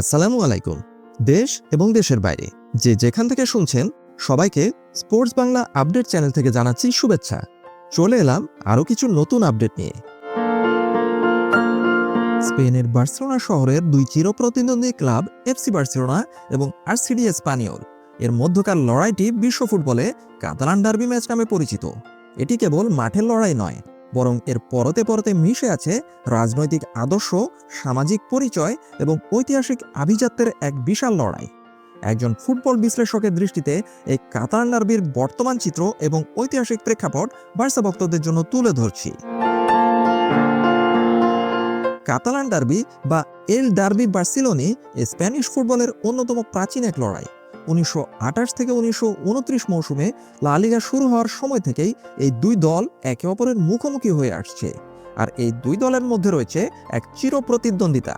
আসসালামু আলাইকুম। দেশ এবং দেশের বাইরে, যে যেখান থেকে শুনছেন, সবাইকে স্পোর্টস বাংলা আপডেট চ্যানেল থেকে জানাচ্ছি শুভেচ্ছা। চলে এলাম আরও কিছু নতুন আপডেট নিয়ে। স্পেনের বার্সেলোনা শহরের দুই চিরপ্রতিদ্বন্দ্বী ক্লাব এফসি বার্সেলোনা এবং আরসিডি স্পানিওল এর মধ্যকার লড়াইটি বিশ্ব ফুটবলে কাতালান ডার্বি ম্যাচ নামে পরিচিত। এটি কেবল মাঠের লড়াই নয় বরং এর পরতে পরতে মিশে আছে রাজনৈতিক আদর্শ, সামাজিক পরিচয় এবং ঐতিহাসিক আভিজাত্যের এক বিশাল লড়াই। একজন ফুটবল বিশ্লেষকের দৃষ্টিতে এই কাতার ডার্বির বর্তমান চিত্র এবং ঐতিহাসিক প্রেক্ষাপট বার্সা ভক্তদের জন্য তুলে ধরছি। কাতালান ডার্বি বা এল ডার্বি বার্সিলোনি স্প্যানিশ ফুটবলের অন্যতম প্রাচীন এক লড়াই। উনিশশো আটাশ থেকে উনিশশো উনত্রিশ মৌসুমে লা লিগা শুরু হওয়ার সময় থেকেই এই দুই দল একে অপরের মুখোমুখি হয়ে আসছে। আর এই দুই দলের মধ্যে রয়েছে এক চির প্রতিদ্বন্দ্বিতা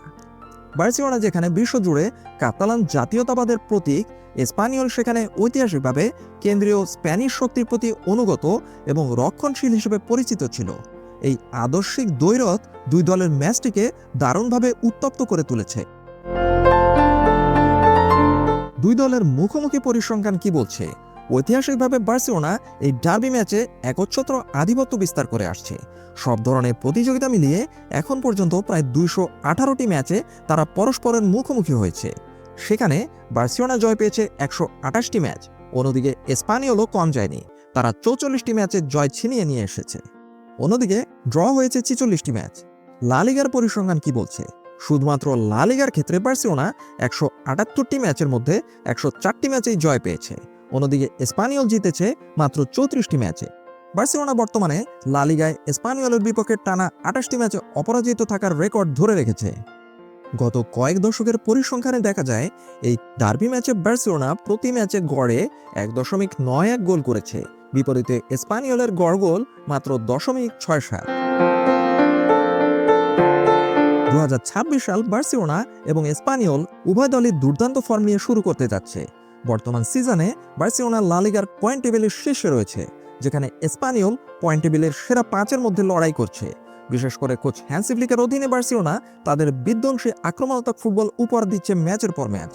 বার্সেলোনা যেখানে বিশ্বজুড়ে কাতালান জাতীয়তাবাদের প্রতীক, স্পানিয়ল সেখানে ঐতিহাসিকভাবে কেন্দ্রীয় স্প্যানিশ শক্তির প্রতি অনুগত এবং রক্ষণশীল হিসেবে পরিচিত ছিল। এই আদর্শিক দ্বৈরথ দুই দলের ম্যাচটিকে দারুণভাবে উত্তপ্ত করে তুলেছে। দুই দলের মুখোমুখি পরিসংখ্যান কি বলছে? ঐতিহাসিকভাবে বার্সেলোনা এই ডার্বি ম্যাচে একচ্ছত্র আধিপত্য বিস্তার করে আসছে। সব ধরনের প্রতিযোগিতা মিলিয়ে এখন পর্যন্ত প্রায় দুইশো আঠারোটি ম্যাচে তারা পরস্পরের মুখোমুখি হয়েছে। সেখানে বার্সেলোনা জয় পেয়েছে একশো আঠাশটি ম্যাচ, অন্যদিকে স্পানিওলও কম যায়নি। তারা চৌচল্লিশটি ম্যাচে জয় ছিনিয়ে নিয়ে এসেছে। অন্যদিকে ড্র হয়েছে ছিচল্লিশটি ম্যাচ। লালিগার পরিসংখ্যান কি বলছে? শুধুমাত্র লালিগার ক্ষেত্রে বার্সেলোনা একশো আটাত্তরটি ম্যাচের মধ্যে একশো চারটি ম্যাচেই জয় পেয়েছে। অন্যদিকে স্পানিয়ল জিতেছে মাত্র চৌত্রিশটি ম্যাচে। বার্সেলোনা বর্তমানে লালিগায় স্পানিয়লের বিপক্ষে টানা আঠাশটি ম্যাচে অপরাজিত থাকার রেকর্ড ধরে রেখেছে। গত কয়েক দশকের পরিসংখ্যানে দেখা যায়, এই ডার্বি ম্যাচে বার্সেলোনা প্রতি ম্যাচে গড়ে এক দশমিক নয় এক গোল করেছে। বিপরীতে স্পানিয়লের গড় গোল মাত্র দশমিক ছয় সাত। দুহাজার ছাব্বিশ সাল বার্সিওনা এবং স্পানিয়ল উভয় দলই দুর্দান্ত ফর্ম নিয়ে শুরু করতে যাচ্ছে। বর্তমান সিজনে বার্সিওনা লালিগার পয়েন্ট টেবিলের শীর্ষে রয়েছে, যেখানে স্পানিয়ল পয়েন্ট টেবিলের সেরা পাঁচের মধ্যে লড়াই করছে। বিশেষ করে কোচ হ্যান্সিফ্লিকের অধীনে বার্সিওনা তাদের বিধ্বংসী আক্রমণাত্মক ফুটবল উপহার দিচ্ছে ম্যাচের পর ম্যাচ।